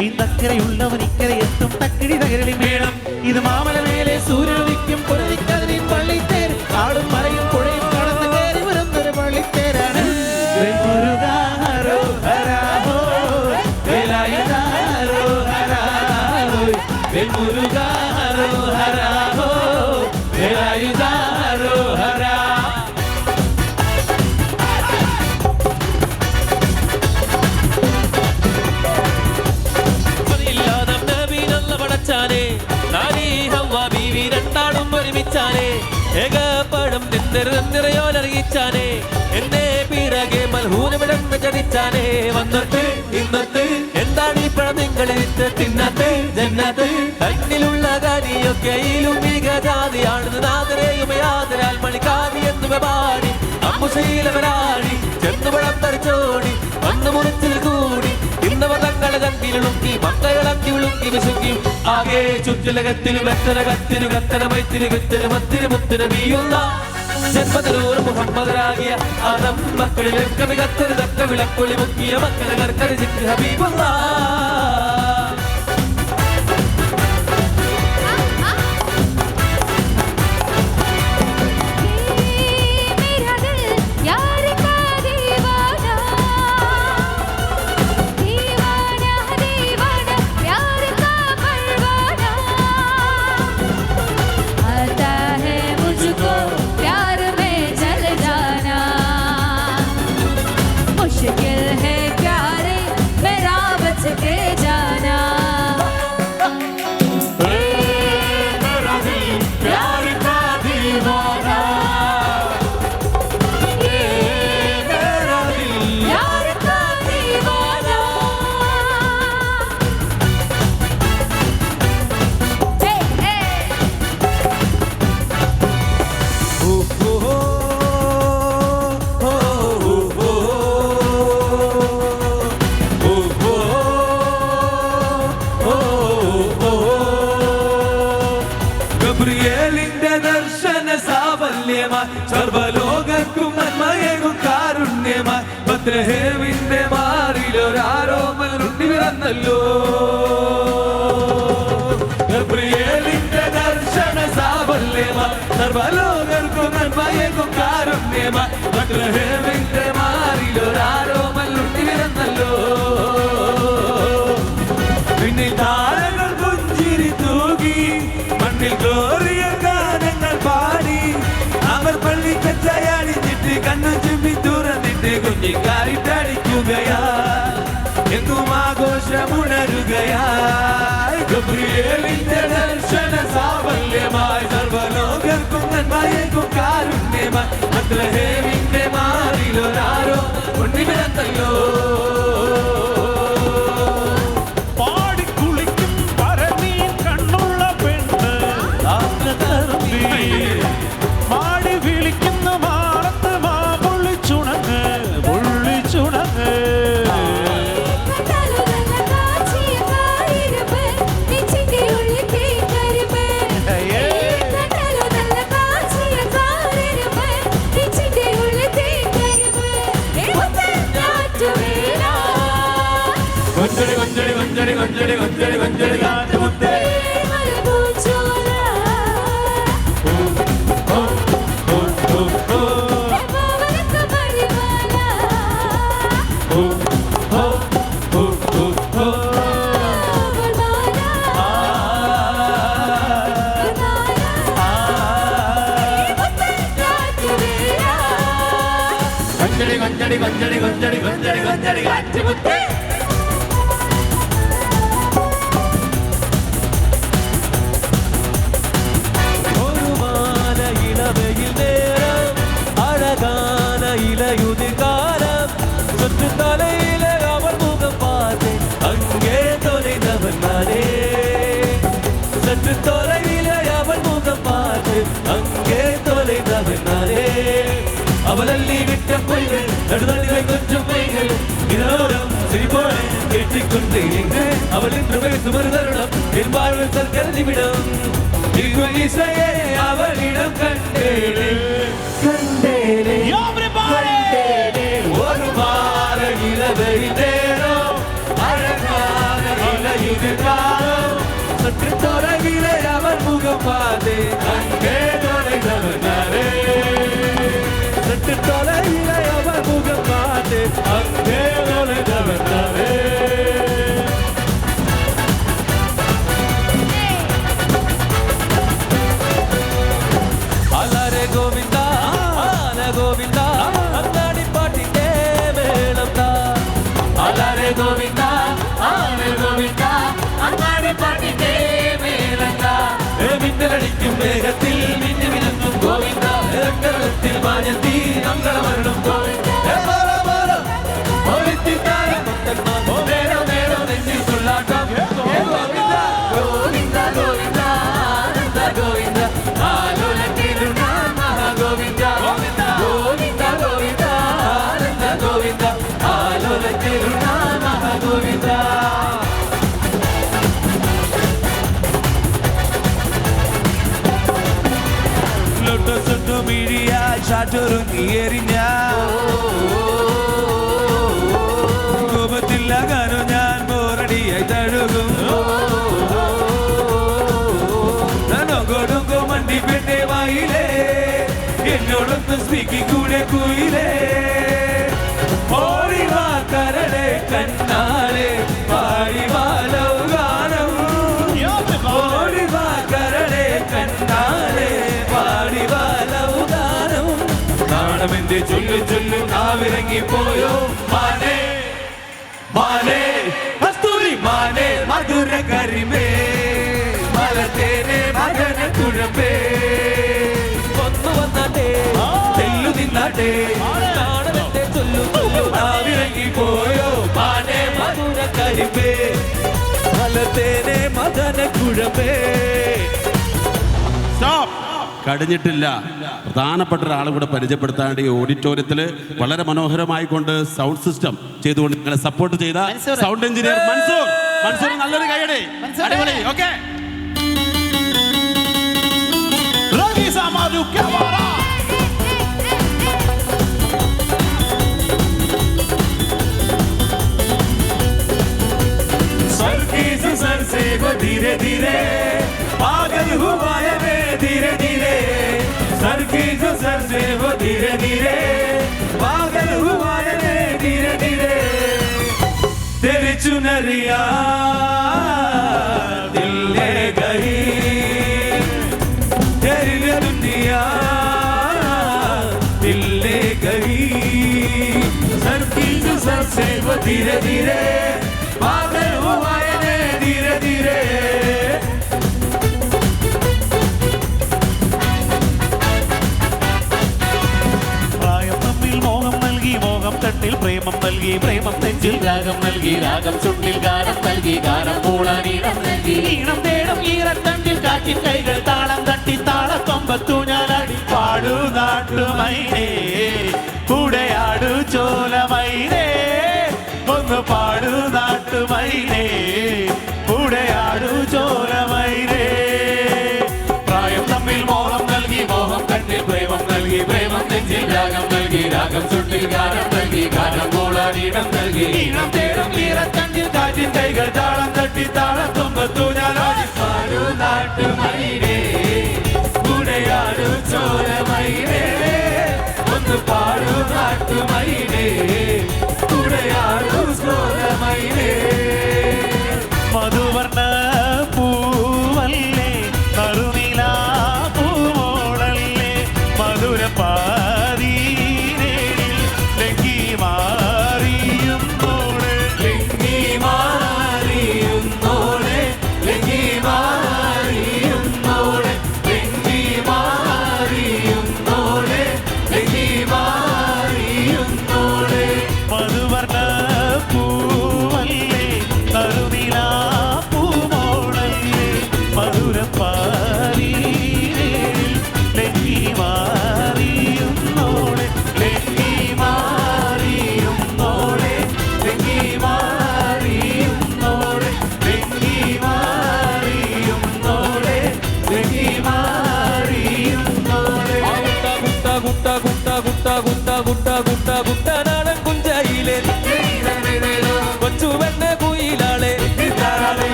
മേളം ഇന്നക്കരയുള്ളവൻ ഇക്കരെ എത്തും തക്കിടി മേളം. ഇത് മാമല മേലെ സൂര്യനുദിക്കും ഒരുമിച്ചാനെ ഏകപ്പഴം നിറയോലറിയിച്ചാനേ എന്നെ പിറകെ മൽഹൂനമിടന്ന് ചടിച്ചാനെ വന്നിട്ട് ഇന്നത്ത് എന്താണ് ഈ പഴം നിങ്ങളിട്ട് തിന്നത്ത് ജന്നത്ത്. കണ്ണിലുള്ള കാരിയൊക്കെയിലും മികജാതിയാണെന്ന് നാദരയും യാതരാൽ മണിക്കാതി എന്നു പാടി അമ്മുശീലവരാടി ചെന്നുപഴം തറിച്ചോടി വന്നു മുറിച്ച് ഇന്നവർ മക്കളത്തി ഉളുക്കി വിശുക്കി. ആകെ ചുറ്റിലകത്തിനു വെത്തന കത്തിനു കത്തന മൈത്തിരി വിത്തിനു മത്തിരി മുത്തിനു വീയുന്ന ജന്മതലൂർ മുഹമ്മദരാകിയ ആദം മക്കളിലെ കവി കത്തന് തക്ക വിളക്കൊളി മുക്കിയ മക്കളെ കർക്കരി ചിക്ക് ഹബീബുള്ള മാറിലൊരാരോമലുണ്ടി ആഘോഷമുണരുകയാ ഗബ്രിയേലിന്റെ ദർശന സാഫല്യമായി സർവലോകർക്കും നന്മയേക്കും കാരുണ്യമായി. അത്രഹേവിന്റെ മാറിലൊരാരോ ഉണ്ണിപിറന്നല്ലോ மஞ்சள் காட்சி முத்து ஒரு மாத இளவையில் நேரம் அழகான இலையுதிர் காலம். சுற்று தலையில அவர் முகம் பார்த்தேன். அங்கே தொலைந்தவன் நானே. சற்று அவளல்லி விட்ட பேசிவிடும் இங்கு இசையை அவளிடம் கண்டேனே. கண்டேனே. கண்டேனே. ஒரு வார நிலவை தேரோ அழகான நிலையுதிர்காலம் சற்று ലൊട്ടൊട്ടൊട്ടു മിഴിയായി ചാറ്റൊരുങ്ങിയെറിഞ്ഞ കോപത്തില്ലാകാനോ ഞാൻ ബോറടിയായി തഴുകും. നനകൊടുങ്കോ മണ്ടി പെണ്ണെ വായിലേ. എന്നോടൊന്ന് സ്പീക്കി കൂടെ കുയിലേ. ഓടിവാ കരടെ കണ്ണാളെ ചൊല്ലു ചൊല്ലു നാവിറങ്ങി പോയോ? മാനേ മാനേ കസ്തൂരി മാനേ മധുര കരിമേ. മലത്തേനെ മകന കുഴമ്പേ കൊന്നു വന്നാട്ടെ തെല്ലു നിന്നാട്ടെ. നാണമെന്റെ ചൊല്ലു ചൊല്ലു നാവിറങ്ങി പോയോ? മാനേ മധുര കരിമേ. മലത്തേനെ മകന കുഴമ്പേ കഴിഞ്ഞിട്ടില്ല പ്രധാനപ്പെട്ട ഒരാളെ കൂടെ പരിചയപ്പെടുത്താണ്ട് ഈ ഓഡിറ്റോറിയത്തിൽ വളരെ മനോഹരമായി കൊണ്ട് സൗണ്ട് സിസ്റ്റം ചെയ്തുകൊണ്ട് നിങ്ങളെ സപ്പോർട്ട് ചെയ്ത മൻസൂർ. സൗണ്ട് എഞ്ചിനീയർ മൻസൂർ മൻസൂർ നല്ലൊരു കൈയടി മൻസൂർ. അടിപൊളി ഓക്കെ रवि सामाजू क्या बारा सर की से सर से वो धीरे धीरे पागल हुआ है मैं धीरे धीरे सर की से सर से वो धीरे धीरे पागल हुआ है मैं धीरे धीरे तेरी चुनरिया दिल ले गई तेरी ये दुनिया दिल ले गई सर की जो सर से वो धीरे धीरे മോഹം തട്ടിൽ പ്രേമം നൽകി പ്രേമം നെഞ്ചിൽ രാഗം നൽകി രാഗം ചുണ്ടിൽ ഗാനം നൽകി ഗാനം പൂളാനീണം നൽകി. ഈണം തേടും ഈറത്തണ്ടിൽ കാറ്റിൻ കൈകൾ താളം തട്ടി താളക്കൊമ്പത്തു ഞാനാടി പാടു നാട്ടുമൈനേ. കൂടെയാടു ചോലമൈനേ ഒന്ന് പാടു നാട്ടുമൈനേ. കൂടെയാടു ചോലമൈനേ. പ്രായം തമ്മിൽ മോഹം നൽകി മോഹം കണ്ണിൽ പ്രേമം നൽകി പ്രേമം നെഞ്ചിൽ രാഗം നൽകി രാഗം ചുണ്ടിൽ ഗാനം നൽകി കനമൂളീണം നൽകി ഈണം തേടും ഈറത്തണ്ടിൽ കാറ്റിൻ കൈകൾ താളം തട്ടി താളം തുമ്പത്തു ഞാൻ ആടിപ്പാടു നാട്ടുമയിലേ കൂടെയാടു ചോരമയിലേ ഒന്ന് പാടു നാട്ടുമയിലേ